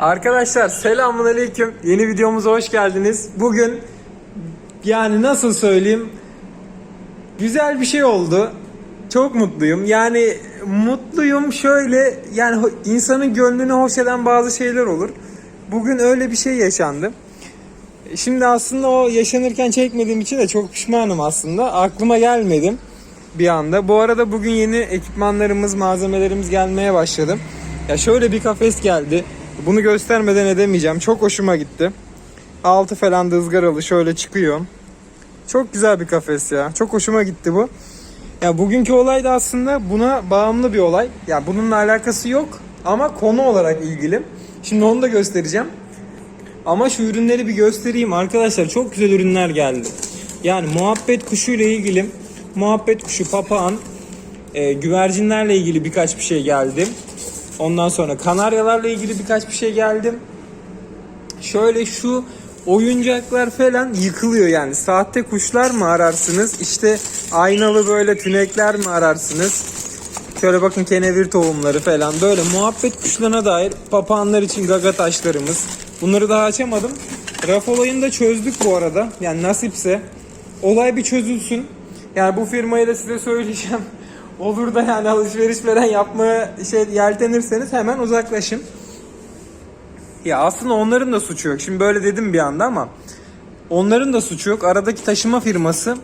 Arkadaşlar selamun aleyküm. Yeni videomuza hoş geldiniz. Bugün yani nasıl söyleyeyim güzel bir şey oldu. Çok mutluyum. Yani mutluyum şöyle yani insanın gönlünü hoş eden bazı şeyler olur. Bugün öyle bir şey yaşandı. Şimdi aslında o yaşanırken çekmediğim için de çok pişmanım aslında. Aklıma gelmedim bir anda. Bu arada bugün yeni ekipmanlarımız, malzemelerimiz gelmeye başladı. Ya şöyle bir kafes geldi. Bunu göstermeden edemeyeceğim. Çok hoşuma gitti. Altı falan da ızgaralı şöyle çıkıyor. Çok güzel bir kafes ya. Çok hoşuma gitti bu. Ya bugünkü olay da aslında buna bağımlı bir olay. Ya bununla alakası yok ama konu olarak ilgili. Şimdi onu da göstereceğim. Ama şu ürünleri bir göstereyim arkadaşlar. Çok güzel ürünler geldi. Yani muhabbet kuşu ile ilgili muhabbet kuşu, papağan, e, güvercinlerle ilgili birkaç bir şey geldi. Ondan sonra kanaryalarla ilgili birkaç bir şey geldi. Şöyle şu oyuncaklar falan yıkılıyor yani. Sahte kuşlar mı ararsınız? İşte aynalı böyle tünekler mi ararsınız? Şöyle bakın kenevir tohumları falan böyle muhabbet kuşlarına dair papağanlar için gaga taşlarımız. Bunları daha açamadım. Raf olayını da çözdük bu arada. Yani nasipse. Olay bir çözülsün. Yani bu firmayı da size söyleyeceğim. Olur da yani alışveriş falan yapmaya şey yeltenirseniz hemen uzaklaşın. Ya aslında onların da suçu yok. Şimdi böyle dedim bir anda ama onların da suçu yok. Aradaki taşıma firması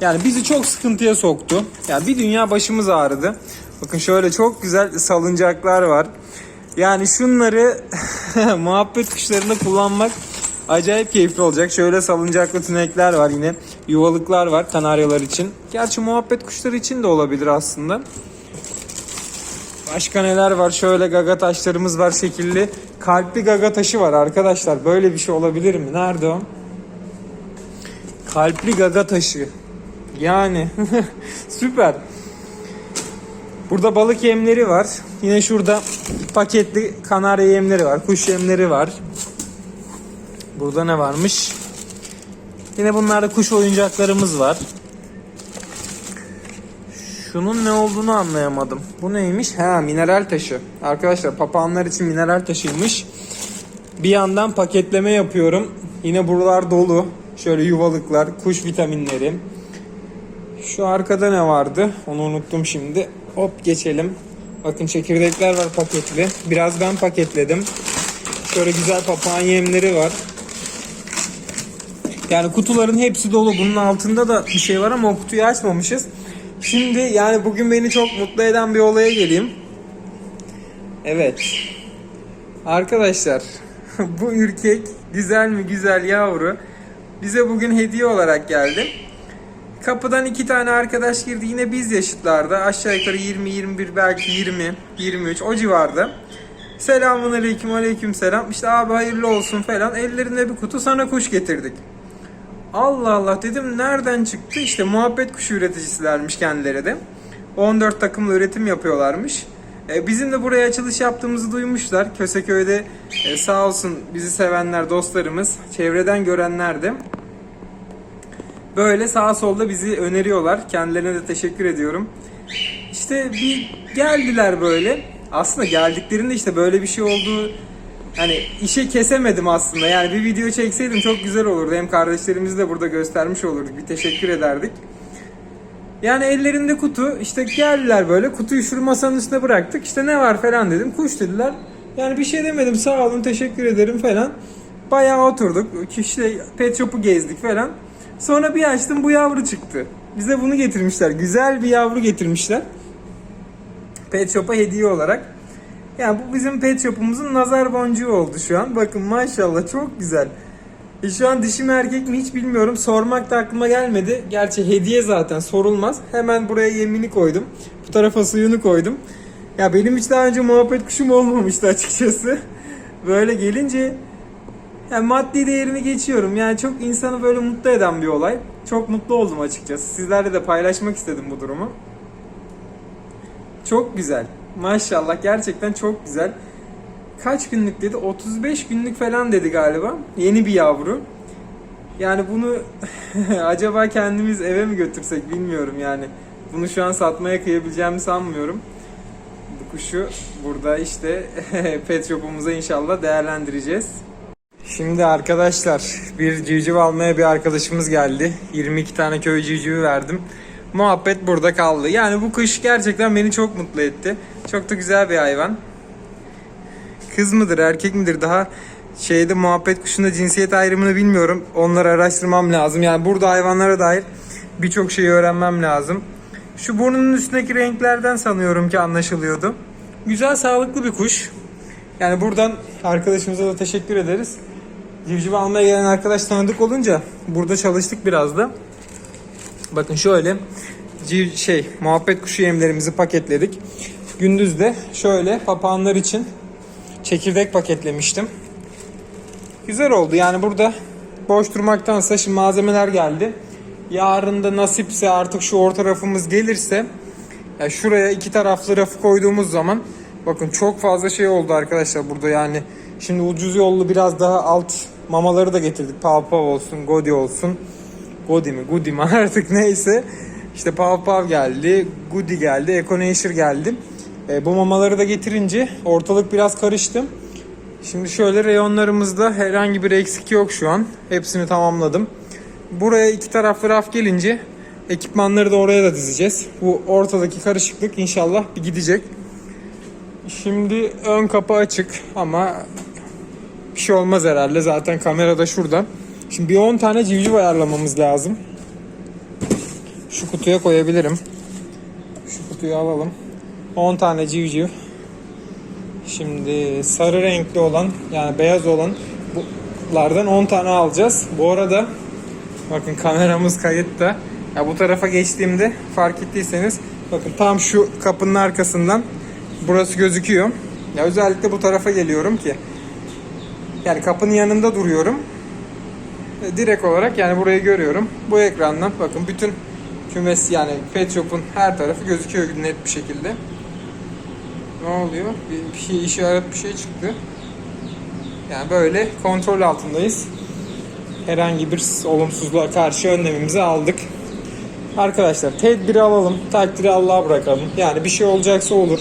yani bizi çok sıkıntıya soktu. Yani bir dünya başımız ağrıdı. Bakın şöyle çok güzel salıncaklar var. Yani şunları muhabbet kuşlarında kullanmak acayip keyifli olacak. Şöyle salıncaklı tünekler var yine. Yuvalıklar var kanaryalar için. Gerçi muhabbet kuşları için de olabilir aslında. Başka neler var? Şöyle gaga taşlarımız var şekilli. Kalpli gaga taşı var arkadaşlar. Böyle bir şey olabilir mi? Nerede o? Kalpli gaga taşı. Yani süper. Burada balık yemleri var. Yine şurada paketli kanarya yemleri var. Kuş yemleri var. Burada ne varmış? Yine bunlarda kuş oyuncaklarımız var. Şunun ne olduğunu anlayamadım. Bu neymiş? Ha mineral taşı. Arkadaşlar papağanlar için mineral taşıymış. Bir yandan paketleme yapıyorum. Yine buralar dolu. Şöyle yuvalıklar, kuş vitaminleri. Şu arkada ne vardı? Onu unuttum şimdi. Hop geçelim. Bakın çekirdekler var paketli. Biraz ben paketledim. Şöyle güzel papağan yemleri var. Yani kutuların hepsi dolu. Bunun altında da bir şey var ama o kutuyu açmamışız. Şimdi yani bugün beni çok mutlu eden bir olaya geleyim. Evet. Arkadaşlar bu ürkek güzel mi güzel yavru bize bugün hediye olarak geldi. Kapıdan iki tane arkadaş girdi. Yine biz yaşıtlarda. Aşağı yukarı 20, 21 belki 20, 23 o civarda. Selamun aleyküm aleyküm selam. İşte abi hayırlı olsun falan. Ellerinde bir kutu sana kuş getirdik. Allah Allah dedim nereden çıktı? İşte muhabbet kuşu üreticisilermiş kendileri de. 14 takımla üretim yapıyorlarmış. E, bizim de buraya açılış yaptığımızı duymuşlar. Köseköy'de e, sağ olsun bizi sevenler, dostlarımız, çevreden görenler de böyle sağa solda bizi öneriyorlar. Kendilerine de teşekkür ediyorum. İşte bir geldiler böyle. Aslında geldiklerinde işte böyle bir şey olduğu hani işe kesemedim aslında. Yani bir video çekseydim çok güzel olurdu. Hem kardeşlerimizi de burada göstermiş olurduk. Bir teşekkür ederdik. Yani ellerinde kutu. İşte geldiler böyle. Kutuyu şu masanın üstüne bıraktık. İşte ne var? falan dedim. Kuş dediler. Yani bir şey demedim. Sağ olun teşekkür ederim falan. Bayağı oturduk. İşte pet shop'u gezdik falan. Sonra bir açtım bu yavru çıktı. Bize bunu getirmişler. Güzel bir yavru getirmişler. Pet shop'a hediye olarak yani bu bizim pet shop'umuzun nazar boncuğu oldu şu an bakın maşallah çok güzel e şu an dişi mi erkek mi hiç bilmiyorum. Sormak da aklıma gelmedi. Gerçi hediye zaten sorulmaz. Hemen buraya yemini koydum. Bu tarafa suyunu koydum. Ya benim hiç daha önce muhabbet kuşum olmamıştı açıkçası. Böyle gelince yani maddi değerini geçiyorum. Yani çok insanı böyle mutlu eden bir olay. Çok mutlu oldum açıkçası. Sizlerle de paylaşmak istedim bu durumu. Çok güzel. Maşallah gerçekten çok güzel. Kaç günlük dedi? 35 günlük falan dedi galiba. Yeni bir yavru. Yani bunu acaba kendimiz eve mi götürsek bilmiyorum yani. Bunu şu an satmaya kıyabileceğimi sanmıyorum. kuşu burada işte pet shop'umuza inşallah değerlendireceğiz. Şimdi arkadaşlar bir civciv almaya bir arkadaşımız geldi. 22 tane köy civcivi verdim. Muhabbet burada kaldı. Yani bu kuş gerçekten beni çok mutlu etti. Çok da güzel bir hayvan. Kız mıdır erkek midir daha şeyde muhabbet kuşunda cinsiyet ayrımını bilmiyorum. Onları araştırmam lazım. Yani burada hayvanlara dair birçok şeyi öğrenmem lazım. Şu burnunun üstündeki renklerden sanıyorum ki anlaşılıyordu. Güzel sağlıklı bir kuş. Yani buradan arkadaşımıza da teşekkür ederiz. Civciv almaya gelen arkadaş tanıdık olunca burada çalıştık biraz da. Bakın şöyle şey muhabbet kuşu yemlerimizi paketledik. Gündüz de şöyle papağanlar için çekirdek paketlemiştim. Güzel oldu yani burada boş durmaktansa şimdi malzemeler geldi. Yarın da nasipse artık şu orta rafımız gelirse ya şuraya iki taraflı rafı koyduğumuz zaman bakın çok fazla şey oldu arkadaşlar burada yani şimdi ucuz yollu biraz daha alt mamaları da getirdik. Pav pav olsun, godi olsun. Godi mi, Gudi mi artık neyse. İşte pav geldi, Gudi geldi, Econature geldi. E, bu mamaları da getirince ortalık biraz karıştı. Şimdi şöyle reyonlarımızda herhangi bir eksik yok şu an. Hepsini tamamladım. Buraya iki taraflı raf gelince ekipmanları da oraya da dizeceğiz. Bu ortadaki karışıklık inşallah bir gidecek. Şimdi ön kapı açık ama bir şey olmaz herhalde. Zaten kamera da şurada. Şimdi bir 10 tane civciv ayarlamamız lazım. Şu kutuya koyabilirim. Şu kutuyu alalım. 10 tane civciv. Şimdi sarı renkli olan yani beyaz olan bunlardan 10 tane alacağız. Bu arada bakın kameramız kayıtta. Ya bu tarafa geçtiğimde fark ettiyseniz bakın tam şu kapının arkasından burası gözüküyor. Ya özellikle bu tarafa geliyorum ki yani kapının yanında duruyorum. Direkt olarak yani burayı görüyorum. Bu ekrandan bakın bütün kümes yani pet shop'un her tarafı gözüküyor net bir şekilde. Ne oluyor? Bir, bir şey işaret bir şey çıktı. Yani böyle kontrol altındayız. Herhangi bir olumsuzluğa karşı önlemimizi aldık. Arkadaşlar tedbiri alalım, takdiri Allah'a bırakalım. Yani bir şey olacaksa olur.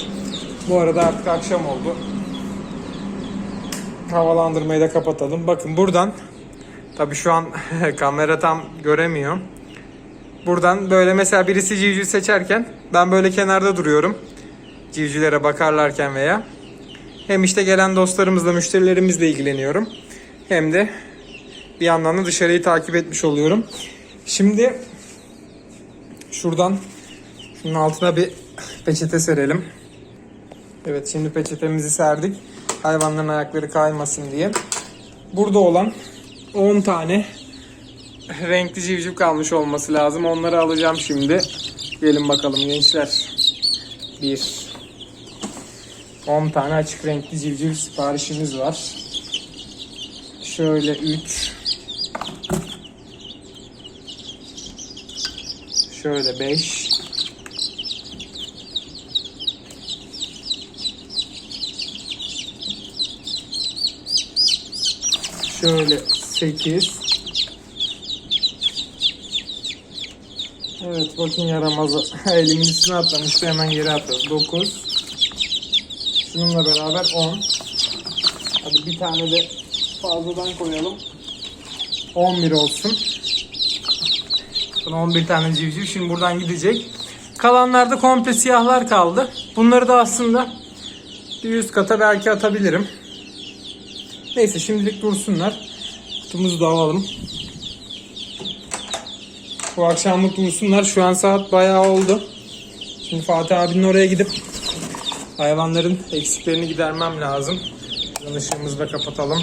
Bu arada artık akşam oldu. Havalandırmayı da kapatalım. Bakın buradan Tabii şu an kamera tam göremiyor. Buradan böyle mesela birisi civciv seçerken ben böyle kenarda duruyorum. Civcivlere bakarlarken veya hem işte gelen dostlarımızla, müşterilerimizle ilgileniyorum. Hem de bir yandan da dışarıyı takip etmiş oluyorum. Şimdi şuradan şunun altına bir peçete serelim. Evet şimdi peçetemizi serdik. Hayvanların ayakları kaymasın diye. Burada olan 10 tane renkli civciv kalmış olması lazım. Onları alacağım şimdi. Gelin bakalım gençler. 1 10 tane açık renkli civciv siparişimiz var. Şöyle 3 Şöyle 5 Şöyle 8 Evet bakın yaramazı. Elimin üstüne atlamıştı hemen geri atladı. 9 Şununla beraber 10 Hadi bir tane de fazladan koyalım. 11 olsun. Sonra 11 tane civciv şimdi buradan gidecek. Kalanlarda komple siyahlar kaldı. Bunları da aslında bir üst kata belki atabilirim. Neyse şimdilik dursunlar. Kutumuzu da alalım. Bu akşamlık dursunlar. Şu an saat bayağı oldu. Şimdi Fatih abinin oraya gidip hayvanların eksiklerini gidermem lazım. Işığımızı da kapatalım.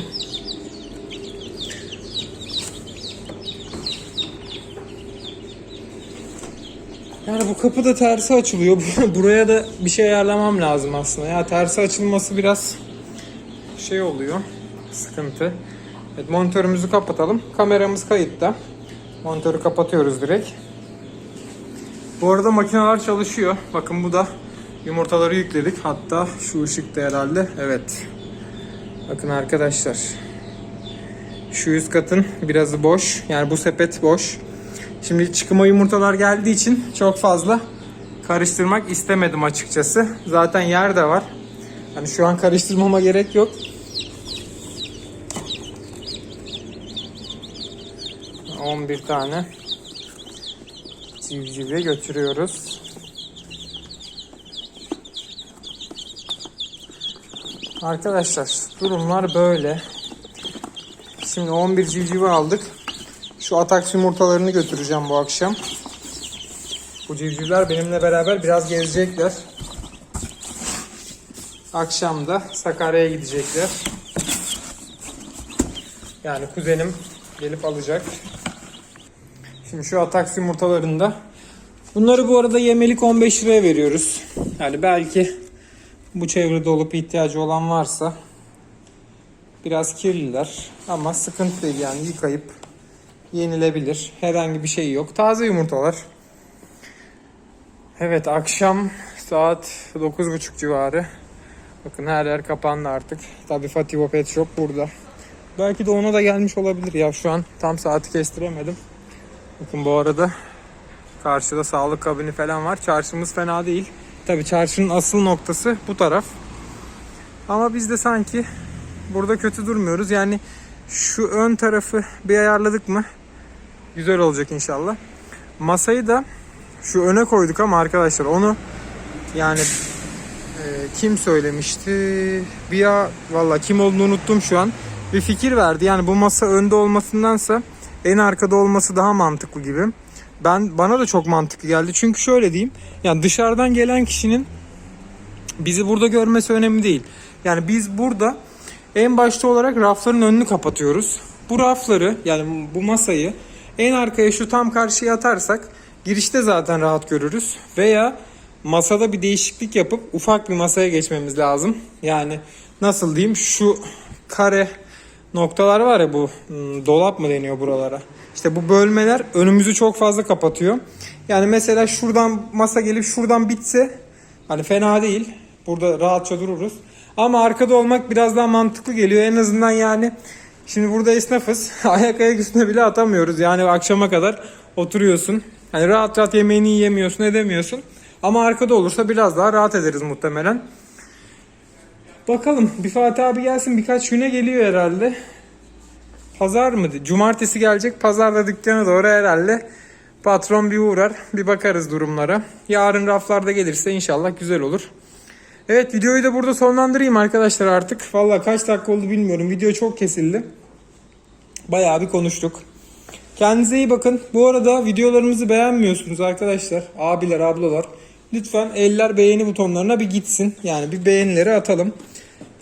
Yani bu kapı da tersi açılıyor. Buraya da bir şey ayarlamam lazım aslında. Ya tersi açılması biraz şey oluyor sıkıntı. Evet, monitörümüzü kapatalım. Kameramız kayıtta. Monitörü kapatıyoruz direkt. Bu arada makineler çalışıyor. Bakın bu da yumurtaları yükledik. Hatta şu ışıkta herhalde. Evet. Bakın arkadaşlar. Şu üst katın birazı boş. Yani bu sepet boş. Şimdi çıkıma yumurtalar geldiği için çok fazla karıştırmak istemedim açıkçası. Zaten yer de var. Hani şu an karıştırmama gerek yok. On bir tane civcive götürüyoruz. Arkadaşlar durumlar böyle. Şimdi 11 civcivi aldık. Şu ataks yumurtalarını götüreceğim bu akşam. Bu civcivler benimle beraber biraz gezecekler. Akşam da Sakarya'ya gidecekler. Yani kuzenim gelip alacak. Şimdi şu ataks yumurtalarını da Bunları bu arada yemelik 15 liraya veriyoruz. Yani belki bu çevrede olup ihtiyacı olan varsa biraz kirliler ama sıkıntı değil yani yıkayıp yenilebilir. Herhangi bir şey yok. Taze yumurtalar. Evet akşam saat 9.30 civarı. Bakın her yer kapandı artık. Tabii Fativo Pet Shop burada. Belki de ona da gelmiş olabilir ya şu an tam saati kestiremedim. Bakın bu arada karşıda sağlık kabini falan var. Çarşımız fena değil. Tabii çarşının asıl noktası bu taraf. Ama biz de sanki burada kötü durmuyoruz. Yani şu ön tarafı bir ayarladık mı güzel olacak inşallah. Masayı da şu öne koyduk ama arkadaşlar onu yani e, kim söylemişti? Bir ya valla kim olduğunu unuttum şu an. Bir fikir verdi. Yani bu masa önde olmasındansa en arkada olması daha mantıklı gibi. Ben bana da çok mantıklı geldi. Çünkü şöyle diyeyim. Yani dışarıdan gelen kişinin bizi burada görmesi önemli değil. Yani biz burada en başta olarak rafların önünü kapatıyoruz. Bu rafları yani bu masayı en arkaya şu tam karşıya atarsak girişte zaten rahat görürüz. Veya masada bir değişiklik yapıp ufak bir masaya geçmemiz lazım. Yani nasıl diyeyim şu kare noktalar var ya bu hmm, dolap mı deniyor buralara. İşte bu bölmeler önümüzü çok fazla kapatıyor. Yani mesela şuradan masa gelip şuradan bitse hani fena değil. Burada rahatça dururuz. Ama arkada olmak biraz daha mantıklı geliyor. En azından yani şimdi burada esnafız. Ayak ayak üstüne bile atamıyoruz. Yani akşama kadar oturuyorsun. Hani rahat rahat yemeğini yiyemiyorsun edemiyorsun. Ama arkada olursa biraz daha rahat ederiz muhtemelen. Bakalım bir Fatih abi gelsin birkaç güne geliyor herhalde. Pazar mı? Cumartesi gelecek. Pazarda dükkana doğru herhalde patron bir uğrar. Bir bakarız durumlara. Yarın raflarda gelirse inşallah güzel olur. Evet videoyu da burada sonlandırayım arkadaşlar artık. Valla kaç dakika oldu bilmiyorum. Video çok kesildi. Bayağı bir konuştuk. Kendinize iyi bakın. Bu arada videolarımızı beğenmiyorsunuz arkadaşlar. Abiler, ablalar. Lütfen eller beğeni butonlarına bir gitsin. Yani bir beğenileri atalım.